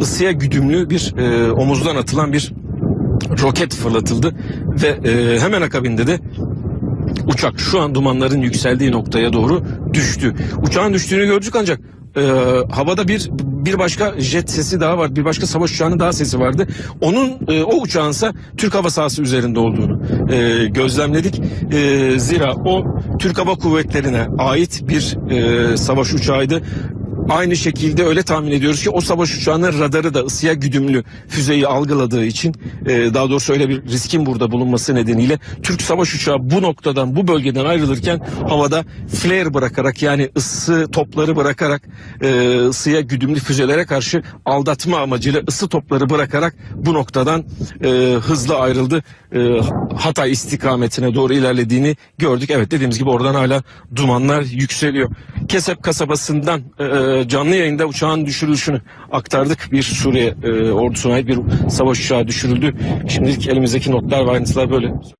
ısıya güdümlü bir e, omuzdan atılan bir roket fırlatıldı ve e, hemen akabinde de uçak şu an dumanların yükseldiği noktaya doğru düştü. Uçağın düştüğünü gördük ancak e, havada bir bir başka jet sesi daha var. Bir başka savaş uçağının daha sesi vardı. Onun e, o uçağınsa Türk hava sahası üzerinde olduğunu e, gözlemledik. E, zira o Türk Hava Kuvvetleri'ne ait bir e, savaş uçağıydı. Aynı şekilde öyle tahmin ediyoruz ki o savaş uçağının radarı da ısıya güdümlü füzeyi algıladığı için e, daha doğrusu öyle bir riskin burada bulunması nedeniyle Türk savaş uçağı bu noktadan bu bölgeden ayrılırken havada flare bırakarak yani ısı topları bırakarak e, ısıya güdümlü füzelere karşı aldatma amacıyla ısı topları bırakarak bu noktadan e, hızlı ayrıldı. E, Hatay istikametine doğru ilerlediğini gördük. Evet dediğimiz gibi oradan hala dumanlar yükseliyor. Kesep kasabasından canlı yayında uçağın düşürülüşünü aktardık. Bir Suriye e, ordusuna ait bir savaş uçağı düşürüldü. Şimdilik elimizdeki notlar ve ayrıntılar böyle.